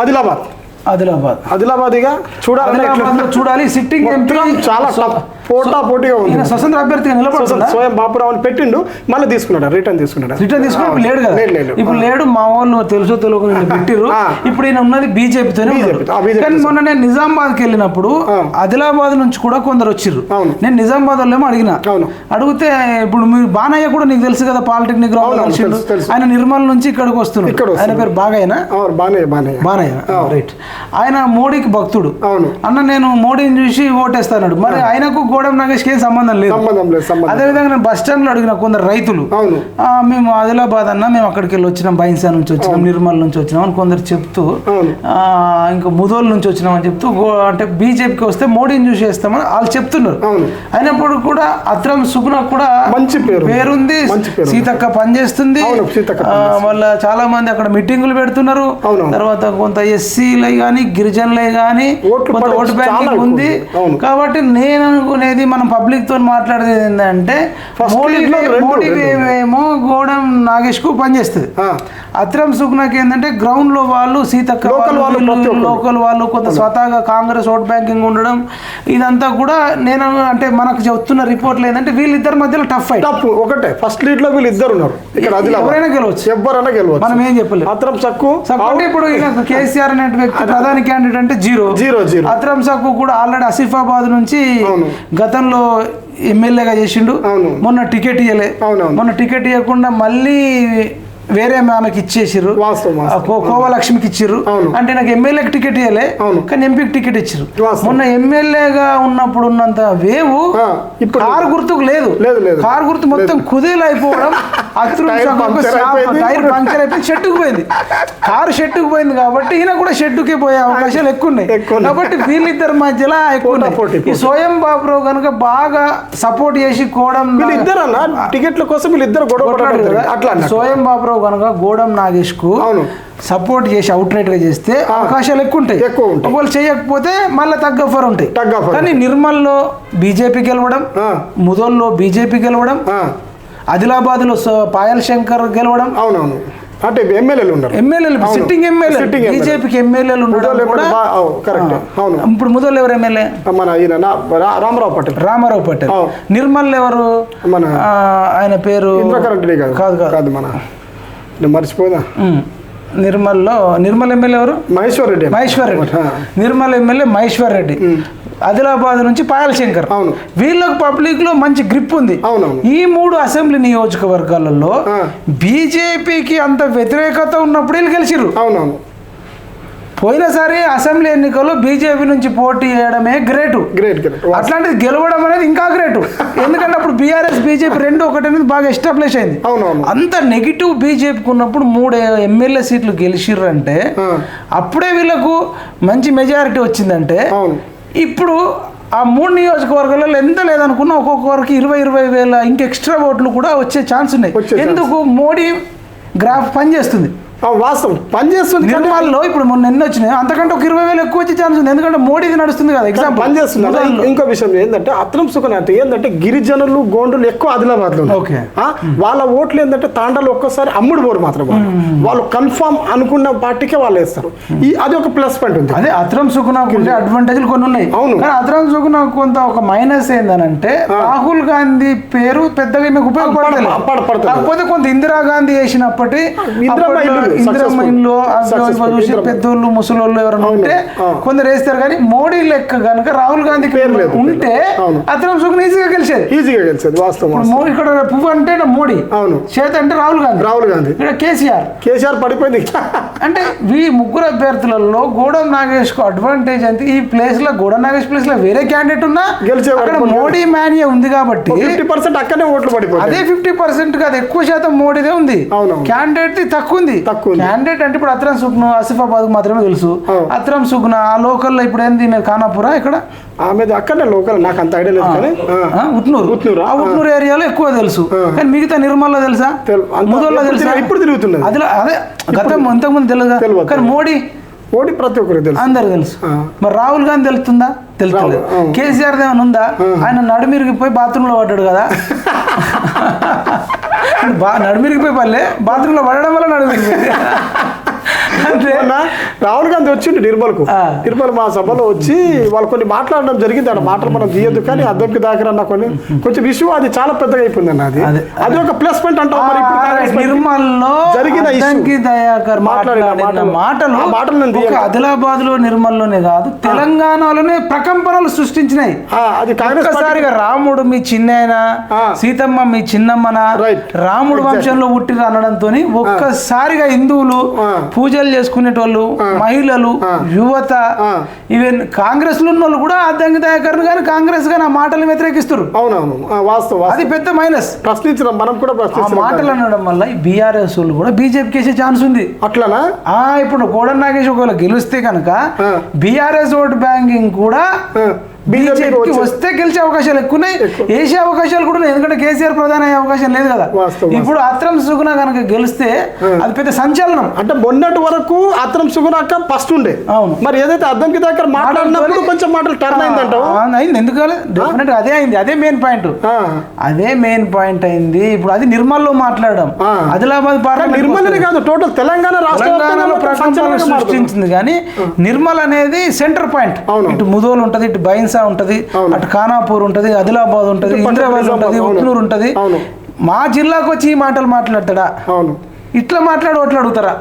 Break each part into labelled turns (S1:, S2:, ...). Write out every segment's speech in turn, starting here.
S1: ఆదిలాబాద్.
S2: ఆదిలాబాద్.
S1: చూడాలంటే ఎట్లా-
S2: ఆదిలాబాద్లో చూడాలి. సిట్టింగ్
S1: చాలా పోటా పోటీగా ఉంది.
S2: స్వతంత్ర అభ్యర్థిగా నిలబడుతుందా?
S1: స్వయం బాపురావుని పెట్టిండు మళ్ళీ తీసుకున్నాడు రిటర్న్ తీసుకున్నాడు?
S2: రిటర్న్ తీసుకుని ఇప్పుడు లేడు కదా.
S1: లేదు.
S2: ఇప్పుడు లేడు మా వాళ్ళు తెలుసో పెట్టిర్రు
S1: ఆ.
S2: ఇప్పుడు ఈయన ఉన్నది బీజేపీతోనే కానీ మొన్న నేను నిజామాబాద్కి వెళ్ళినప్పుడు. ఆదిలాబాద్ నుంచి కూడా కొందరు వచ్చిర్రు. నేను నిజామాబాద్ వాళ్ళేమో అడిగిన.
S1: అవును.
S2: అడిగితే ఇప్పుడు మీరు బానయ్య కూడా నీకు తెలుసు కదా పాలిటెక్నిక్. ఆయన నిర్మల్ నుంచి ఇక్కడికి వస్తున్నాడు. ఆయన. పేరు బాగయ్యనా? బానయ్య రైట్ ఆయన మోడీకి భక్తుడు.
S1: అవును.
S2: అన్న నేను మోడీని చూసి ఓటేస్తాడు మరి ఆయనకు గోడం నాగేష్కి ఏం సంబంధం లేదు.
S1: సంబంధం లేదు సంబంధం
S2: అదేవిధంగా నేను బస్ స్టాండ్లో అడిగిన కొందరు రైతులు
S1: అవును.
S2: మేము ఆదిలాబాద్ అన్న మేము అక్కడికి వెళ్ళి వచ్చినాం బైన్సా నుంచి వచ్చినాం నిర్మల్ నుంచి వచ్చినాం అని కొందరు చెప్తూ ఇంకా ముదోల్ నుంచి వచ్చినాం అని చెప్తూ అంటే బీజేపీకి వస్తే మోడీని చూసి వేస్తామని వాళ్ళు చెప్తున్నారు. అయినప్పుడు కూడా అత్రం సుగుణ కూడా
S1: మంచి పేరు
S2: పేరుంది. సీతక్క పనిచేస్తుంది. వాళ్ళ చాలా మంది అక్కడ మీటింగులు పెడుతున్నారు. తర్వాత కొంత ఎస్సీలే కానీ గిరిజనులే కానీ కొంత ఓటు బ్యాంకింగ్
S1: ఎక్కువ
S2: ఉంది. కాబట్టి నేను అనుకునేది మనం పబ్లిక్తో మాట్లాడేది ఏంటంటే
S1: First
S2: మోడీ
S1: lead లో రెండు,
S2: మోడీ
S1: రెండు.
S2: ఏమో గోడం నాగేష్కు పనిచేస్తుంది అత్రం సుఖ్నాకి ఏంటంటే గ్రౌండ్లో వాళ్ళు సీతక్క
S1: వాళ్ళు.
S2: లోకల్ వాళ్ళు కొంత స్వతహాగా కాంగ్రెస్ ఓట్ బ్యాంకింగ్ ఉండడం ఇదంతా కూడా నేను అంటే మనకు చెప్తున్న రిపోర్ట్లు ఏంటంటే వీళ్ళిద్దరి మధ్యలో టఫ్ ఫైట్
S1: తప్పు ఒకటే. ఫస్ట్ లీడ్లో వీళ్ళు ఇద్దరు ఉన్నారు. ఇక్కడ
S2: ఎవరైనా గెలవచ్చు.
S1: ఎవరైనా గెలవచ్చు.
S2: మనం ఏం చెప్పలేదు
S1: అత్రం సక్కు
S2: అంటే ఇప్పుడు కేసీఆర్ అనే వ్యక్తి ప్రధాని క్యాండిడేట్ అంటే జీరో.
S1: Zero zero.
S2: అత్రం సాకు కూడా ఆల్రెడీ ఆసిఫాబాద్ నుంచి. గతంలో ఎమ్మెల్యేగా చేసిండు
S1: అవును.
S2: మొన్న టికెట్ ఇవ్వలే. మొన్న టికెట్ ఇవ్వకుండా మళ్ళీ వేరే ఆమెకి కో- కోవలక్ష్మికి ఇచ్చిర్రు
S1: అవును.
S2: అంటే నాకు ఎమ్మెల్యేకి టికెట్ ఇవ్వలే
S1: అవును.
S2: కానీ ఎంపీకి టికెట్
S1: వాస్తవం.
S2: మొన్న ఎమ్మెల్యేగా ఉన్నప్పుడు ఉన్నంత వేవు
S1: ఇప్పుడు
S2: కారు గుర్తుకు లేదు
S1: లేదు, లేదు.
S2: కారు గుర్తు మొత్తం కుదేలు అయిపోవడం అతను
S1: టైర్ పంక్చర్ అయిపోయింది.
S2: షెట్టుకు పోయింది కారు షెట్టుకు పోయింది కాబట్టి ఈయన కూడా షెట్టుకి పోయే అవకాశాలు ఎక్కువ ఉన్నాయి. కాబట్టి వీళ్ళిద్దరి మధ్యలో ఎక్కువ ఈ స్వయం బాబురావు కనుక బాగా సపోర్ట్ చేసి
S1: వీళ్ళు ఇద్దరు అన్న టికెట్ల కోసం వీళ్ళు ఇద్దరు గొడవ. అట్లా.
S2: సోయం బాబురావు కనుక గోడం
S1: నాగేష్కు
S2: సపోర్ట్ చేసి అవుట్ రైట్గా చేస్తే అవకాశాలు ఎక్కువ ఉంటాయి
S1: ఎక్కువ ఉంటాయి.
S2: ఒకవేళ చేయకపోతే మళ్ళీ తగ్గ ఆఫర్ ఉంటాయి. కానీ నిర్మల్లో బీజేపీ గెలవడం ముదోల్లో బీజేపీ గెలవడం ఆదిలాబాద్లో పాయల్ శంకర్ గెలవడం?
S1: అవునవును. అంటే ఎమ్మెల్యేలు ఉన్నారు
S2: ఎమ్మెల్యేలు. Sitting MLA
S1: MLA.
S2: బీజేపీకి ఎమ్మెల్యేలు
S1: బా- అవును.
S2: ఇప్పుడు ముదోళ్ళు ఎవరు ఎమ్మెల్యే?
S1: మన ఈయన రామారావు పటేల్.
S2: రామారావు పటేల్. నిర్మల్ ఎవరు?
S1: మన
S2: ఆయన పేరు
S1: ఇంద్రకరణ్ రెడ్డి కాదు
S2: కాదు.
S1: మన. మర్చిపోదా.
S2: నిర్మల్లో నిర్మల్ ఎమ్మెల్యే ఎవరు?
S1: మహేశ్వర్ రెడ్డి.
S2: మహేశ్వర్ రెడ్డి. నిర్మల్ ఎమ్మెల్యే మహేశ్వర్ రెడ్డి. ఆదిలాబాద్ నుంచి పాయల శంకర్
S1: అవును.
S2: వీళ్ళకు పబ్లిక్లో మంచి గ్రిప్ ఉంది.
S1: అవునవును.
S2: ఈ మూడు అసెంబ్లీ నియోజకవర్గాలలో. బీజేపీకి అంత వ్యతిరేకత ఉన్నప్పుడు వీళ్ళు గెలిచిర్రు.
S1: అవునవును.
S2: పోయినసారి అసెంబ్లీ ఎన్నికల్లో బీజేపీ నుంచి పోటీ చేయడమే గ్రేటు
S1: గ్రేట్
S2: అట్లాంటిది గెలవడం అనేది ఇంకా గ్రేటు ఎందుకంటే అప్పుడు బీఆర్ఎస్ బీజేపీ రెండు ఒకటి అనేది బాగా ఎస్టాబ్లిష్ అయింది.
S1: అవునవును.
S2: అంత నెగిటివ్ బీజేపీకి ఉన్నప్పుడు మూడు ఎమ్మెల్యే సీట్లు గెలిచిర్రు అంటే
S1: ఆ,
S2: అప్పుడే వీళ్ళకు మంచి మెజారిటీ వచ్చిందంటే
S1: అవును.
S2: ఇప్పుడు ఆ మూడు నియోజకవర్గాలలో ఎంత లేదనుకున్నా ఒక్కొక్కరికి ఇరవై ఇరవై వేల ఇంక ఎక్స్ట్రా ఓట్లు కూడా వచ్చే ఛాన్స్ ఉన్నాయి. ఎందుకు? మోడీ గ్రాఫ్ పనిచేస్తుంది.
S1: వాస్తవం. పని చేస్తుంది కానీ
S2: నిర్మల్లో ఇప్పుడు మొన్న ఎన్ని వచ్చినాయి. అంతకంటే ఒక ఇరవై వేలు ఎక్కువ వచ్చే ఛాన్స్ ఉంది. ఎందుకంటే మోడీది నడుస్తుంది కదా ఎగ్జాంపుల్
S1: పని చేస్తుంది. అలా ఇం- ఇంకో విషయం ఏంటంటే అత్రం సుఖం అంటే ఏంటంటే గిరిజనులు గోండులు ఎక్కువ ఆదిలాబాద్లో
S2: ఓకే.
S1: వాళ్ళ ఓట్లు ఏంటంటే తాండాలు ఒక్కసారి అమ్ముడు పోరు మాత్రం వాళ్ళు. కన్ఫామ్ అనుకున్న పార్టీకే వాళ్ళు వేస్తారు. ఈ అది ఒక ప్లస్ పాయింట్ ఉంది.
S2: అదే అత్రం సుఖనాకు ఉండే అడ్వాంటేజ్లు కొన్ని ఉన్నాయి.
S1: అవును.
S2: కానీ అత్రం సుఖనాకు కొంత ఒక మైనస్ ఏందనంటే రాహుల్ గాంధీ పేరు పెద్దగా ఈమెకు ఉపయోగపడలేదు. కాకపోతే కొంత ఇందిరాగాంధీ చేసినప్పటి
S1: ఇందిరమ్మ
S2: అప్పట్లో
S1: ఇల్లు
S2: ఇందిరమ్మ
S1: successful.
S2: ఇల్లు అందులో
S1: Successful.
S2: చూసి
S1: ఇందిరమ్మ.
S2: పెద్దోళ్ళు ముసలోళ్ళు ఎవరైనా. ఉంటే. కొందరు వేస్తారు కానీ మోడీ లెక్క కనుక రాహుల్ గాంధీ
S1: పేరు లేదు.
S2: ఉంటే. అత్రం సుఖన ఈజీగా గెలిచేది
S1: ఈజీగా గెలిచేది వాస్తవం
S2: ఇక్కడ పువ్వు అంటే మోడీ
S1: అవును
S2: చేత అంటే రాహుల్ గాంధీ
S1: రాహుల్ గాంధీ
S2: ఇక్కడ కేసీఆర్
S1: కేసీఆర్ పడిపోయింది
S2: అంటే ఈ ముగ్గురు అభ్యర్థులలో గోడం నాగేష్కు అడ్వాంటేజ్ అంటే ఈ ప్లేస్లో గోడం నాగేష్ ప్లేస్లో వేరే క్యాండిడేట్ ఉన్నా
S1: గెలిచే
S2: అక్కడ మోడీ మాన్యా ఉంది కాబట్టి
S1: ఫిఫ్టీ పర్సెంట్ అక్కడనే ఓట్లు
S2: అదే
S1: పడిపోతాయి
S2: ఫిఫ్టీ పర్సెంట్ కాదు ఎక్కువ శాతం మోడీదే ఉంది. క్యాండిడేట్ తక్కువ ఉంది
S1: తక్కువ.
S2: క్యాండిడేట్ అంటే ఇప్పుడు అత్రం సుగ్న ఆసిఫాబాద్ మాత్రమే తెలుసు. అత్రం సుగ్న ఆ లోకల్లో ఇప్పుడు ఏంది ఖానాపురా ఇక్కడ?
S1: ఆమె అక్కడనే లోకల్ నాకు అంత ఐడియా లేదు కానీ
S2: ఉట్నూరు
S1: ఉట్నూరా?
S2: ఆ ఉట్నూరు ఏరియాలో ఎక్కువ తెలుసు. కానీ మిగతా నిర్మల్లో తెలుసా? ముదోల్లో తెలుసా?
S1: ఇప్పుడు తిరుగుతున్నది.
S2: అదిలో అదే గతం ఇంతకుముందు తెలియదు. కానీ మోడీ
S1: ఓడి ప్రతి ఒక్కరికి తెలుసు.
S2: అందరు తెలుసు. మరి రాహుల్ గాంధీ తెలుస్తుందా? తెలుస్తుంది. కేసీఆర్ ఏమైనా ఉందా? ఆయన నడుమిరిగి పోయి బాత్రూమ్లో పడ్డాడు కదా. బా నడుమిరిగిపోయి పల్లె బాత్రూమ్లో పడడం వల్ల నడుమిరిగిపోయింది.
S1: రాహుల్ గాంధీ వచ్చిండు నిర్మల్కు. నిర్మల్ మా సభలో వచ్చి వాళ్ళు కొన్ని మాట్లాడడం జరిగింది అక్కడ మాటలు మనం తీయద్దు కానీ అద్దెకి దాకా అన్న కొన్ని కొంచెం ఇష్యూ అది చాలా పెద్దగా అయిపోయింది అన్న అది
S2: అదే.
S1: ఒక ప్లస్ పాయింట్ అంటాం మరి ఇప్పుడు
S2: నిర్మల్లో
S1: జరిగిన మాట్లాడిన మాటలు.
S2: మాటలు. ఆదిలాబాద్లో నిర్మల్లోనే కాదు తెలంగాణలోనే ప్రకంపనలు సృష్టించినాయి
S1: అది
S2: ఒక్కసారిగా రాముడు మీ చిన్నైన
S1: ఆ.
S2: సీతమ్మ మీ చిన్నమ్మన. రాముడు. వంశంలో పుట్టిన అనడంతో ఒక్కసారిగా హిందువులు. పూజలు చేసుకునేటోళ్ళు మహిళలు. యువత. ఈవెన్ కాంగ్రెస్లో ఉన్న వాళ్ళు కూడా అద్దంకి దయాకర్ కానీ కాంగ్రెస్ కానీ ఆ మాటలు వ్యతిరేకిస్తారు
S1: అవునవును వాస్తవం.
S2: అది పెద్ద మైనస్
S1: ప్రశ్నించడం మనం కూడా
S2: ఆ
S1: ప్రశ్నించడం
S2: మాటలు అనడం వల్ల ఈ బీఆర్ఎస్ వాళ్ళు కూడా బీజేపీకి వేసే ఛాన్స్ ఉంది
S1: అట్లనా
S2: ఆ ఇప్పుడు కోడన్ నాగేష్ ఒకవేళ గెలిస్తే కనుక. బీఆర్ఎస్ ఓట్ బ్యాంకింగ్ కూడా
S1: బీజేపీకి
S2: వస్తే గెలిచే అవకాశాలు ఎక్కువ ఉన్నాయి. వేసే అవకాశాలు కూడా ఎందుకంటే కేసీఆర్ ప్రధాన అయ్యే అవకాశం లేదు కదా. ఇప్పుడు అత్రం సుగుణ కనుక గెలిస్తే అది పెద్ద సంచలనం.
S1: అంటే మొన్నటి వరకు అత్రం సుగుణాక ఫస్ట్ ఉండే.
S2: అవును.
S1: మరి ఏదైతే అద్దంకి దగ్గర మాట్లాడినప్పుడు కొంచెం మాటలు టర్న్ అయిందంటావు
S2: ఆ, అయింది. ఎందుకు డెఫినెట్ అదే అయింది. అదే మెయిన్ పాయింట్. అదే మెయిన్ పాయింట్ అయింది. ఇప్పుడు అది నిర్మల్లో మాట్లాడడం. ఆదిలాబాద్
S1: కానీ
S2: పార్లమెంట్
S1: నిర్మలనే కాదు టోటల్ తెలంగాణ రాష్ట్ర
S2: తెలంగాణలో
S1: వ్యాప్తంగా
S2: ప్రకంపనలు
S1: సంచలనంగా మారుతుంది.
S2: సృష్టించింది. కానీ నిర్మల్ అనేది సెంటర్ పాయింట్
S1: అవును.
S2: ఇటు ముదోల్ ఉంటది ఇటు బైన్సా ఉంటది
S1: అవును.
S2: అటు ఖానాపూర్ ఉంటది ఆదిలాబాద్ ఉంటది
S1: పట్టణ
S2: ఉంటది. ఉట్నూరు ఉంటది. మా జిల్లాకు వచ్చి ఈ మాటలు మాట్లాడతాడా
S1: అవును
S2: ఇట్లా మాట్లాడి ఓట్లు అడుగుతారా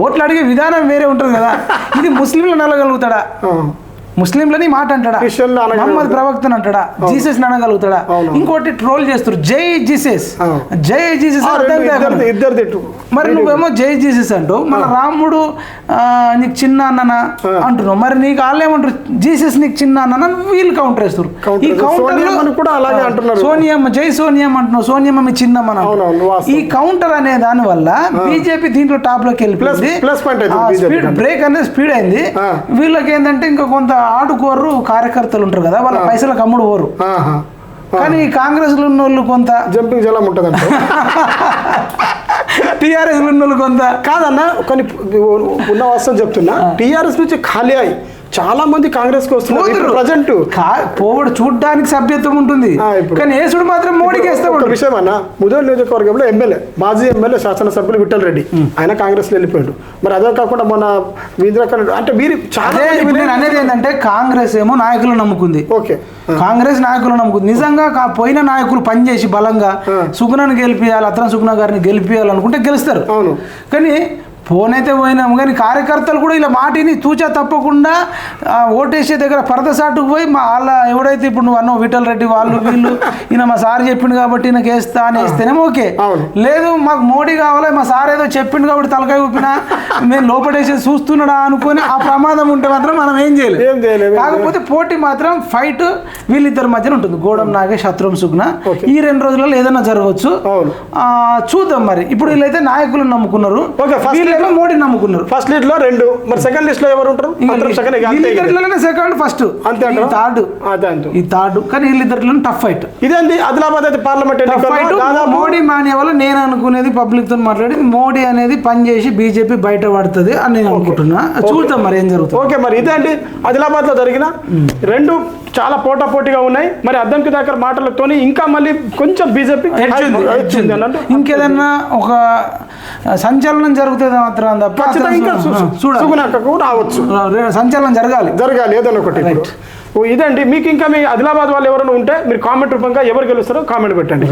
S2: ఓట్లు అడిగే విధానం వేరే ఉంటుంది కదా ఇది ముస్లింలు అనగలుగుతాడా
S1: ఆ.
S2: ముస్లింలని మాట అంటాడా? మహమ్మద్ ప్రవక్తను అంటాడా? జీసస్ అనగలుగుతాడా. ఇంకోటి ట్రోల్ చేస్తారు. జై జీసస్. జై జీసస్. మరి నువ్వేమో జై జీసస్ అంటూ మన రాముడు నీకు చిన్న అన్ననా అంటున్నావు. మరి నీకు వాళ్ళు ఏమంటారు? జీసస్ నీకు చిన్న అన్ననా? వీళ్ళు కౌంటర్ వేస్తారు. ఈ. కౌంటర్
S1: కూడా అలాగే అంటున్నారు.
S2: సోనియమ్మ జై సోనియమ్మ అంటున్నావు. సోనియమ్మ మీ చిన్నమ్మ. ఈ కౌంటర్ అనే దాని వల్ల బీజేపీ దీంట్లో టాప్లోకి వెళ్ళిపోయింది.
S1: BJP
S2: speed. బ్రేక్ అనేది స్పీడ్ అయింది. వీళ్ళకి ఏంటంటే ఇంకా కొంత ఆడుకోరు కార్యకర్తలు ఉంటారు కదా వాళ్ళ పైసలకు అమ్ముడు పోరు. కానీ కాంగ్రెస్లో ఉన్న వాళ్ళు కొంత.
S1: జంపింగ్ జలం ఉంటుంది
S2: టీఆర్ఎస్లో ఉన్న వాళ్ళు కొంత.
S1: కాదన్న కొన్ని ఉన్న వాస్తవం చెప్తున్నా. టీఆర్ఎస్ నుంచి ఖాళీ అయి చాలా మంది కాంగ్రెస్కి వస్తున్నారు. ప్రజెంట్.
S2: పోవడు చూడడానికి సభ్యత్వం ఉంటుంది. కానీ యేసుడు మాత్రం మోడీకి వేస్తే
S1: ఒక విషయం అన్న. ముదోల్ నియోజకవర్గంలో ఎమ్మెల్యే మాజీ ఎమ్మెల్యే శాసనసభ్యులు విఠల్ రెడ్డి. ఆయన కాంగ్రెస్ వెళ్ళిపోయాడు. మరి అదే కాకుండా మన వీంద్రకరణ్ అంటే వీరి చాలా మంది
S2: నేను అనేది ఏంటంటే కాంగ్రెస్ ఏమో నాయకులను నమ్ముకుంది.
S1: ఓకే.
S2: కాంగ్రెస్ నాయకులు నమ్ముకుంది. నిజంగా పోయిన నాయకులు పనిచేసి బలంగా. సుగుణను గెలిపియాలి అత్రం సుగుణ గారిని గెలిపియాలనుకుంటే గెలుస్తారు.
S1: అవును.
S2: కానీ పోనైతే పోయినాం కానీ కార్యకర్తలు కూడా ఇలా మాటిని తూచా తప్పకుండా ఓటేసే దగ్గర పరదసాటుకు పోయి మా వాళ్ళ ఎవడైతే ఇప్పుడు నువ్వు అన్నావు విఠల్ రెడ్డి వాళ్ళు వీళ్ళు ఈయన మా సార్ చెప్పిండు కాబట్టి ఈయనకి వేస్తా అని వేస్తేనేమో ఓకే. లేదు మాకు మోడీ కావాలి మా సార్ ఏదో చెప్పిండు కాబట్టి తలకాయ ఊపినా మేము లోపడేసి చూస్తున్నాడా అనుకొని ఆ ప్రమాదం ఉంటే మాత్రం మనం ఏం చేయలేదు కాకపోతే పోటీ మాత్రం ఫైట్ వీళ్ళిద్దరి మధ్యన ఉంటుంది. గోడం నాగేష్ శత్రుం సుగ్న. ఈ రెండు రోజులలో ఏదైనా జరగవచ్చు. చూద్దాం మరి. ఇప్పుడు వీళ్ళైతే నాయకులను నమ్ముకున్నారు.
S1: ఓకే,
S2: వీళ్ళేమో మోడీని నమ్ముకున్నారు.
S1: ఫస్ట్ లీడ్లో రెండు. మరి సెకండ్ లిస్ట్లో ఎవరు ఉంటారు? సెకండ్
S2: సెకండ్ ఫస్ట్
S1: అంతే?
S2: థర్డ్.
S1: అదే
S2: ఈ థర్డ్. కానీ వీళ్ళిద్దరిలో టఫ్ ఫైట్
S1: ఇదేంది? ఆదిలాబాద్ అయితే పార్లమెంట్
S2: మోడీ మానే వల్ల నేను అనుకునేది పబ్లిక్తో మాట్లాడి మోడీ అనేది పనిచేసి బీజేపీ బయట పడుతుంది అని నేను అనుకుంటున్నా. చూద్దాం మరి ఏం జరుగుతుంది.
S1: ఓకే మరి ఇదే అండి ఆదిలాబాద్లో జరిగిన రెండు చాలా పోటా పోటీగా ఉన్నాయి. మరి అద్దంకి దగ్గర మాటలతోని ఇంకా మళ్ళీ కొంచెం బీజేపీ
S2: ఇంకేదన్నా ఒక సంచలనం జరుగుతుంది మాత్రం తప్ప
S1: రావచ్చు.
S2: సంచలనం జరగాలి.
S1: జరగాలి ఏదైనా ఒకటి ఇదండి. మీకు ఇంకా మీ ఆదిలాబాద్ వాళ్ళు ఎవరైనా ఉంటే మీరు కామెంట్ రూపంగా ఎవరు గెలుస్తారో కామెంట్ పెట్టండి.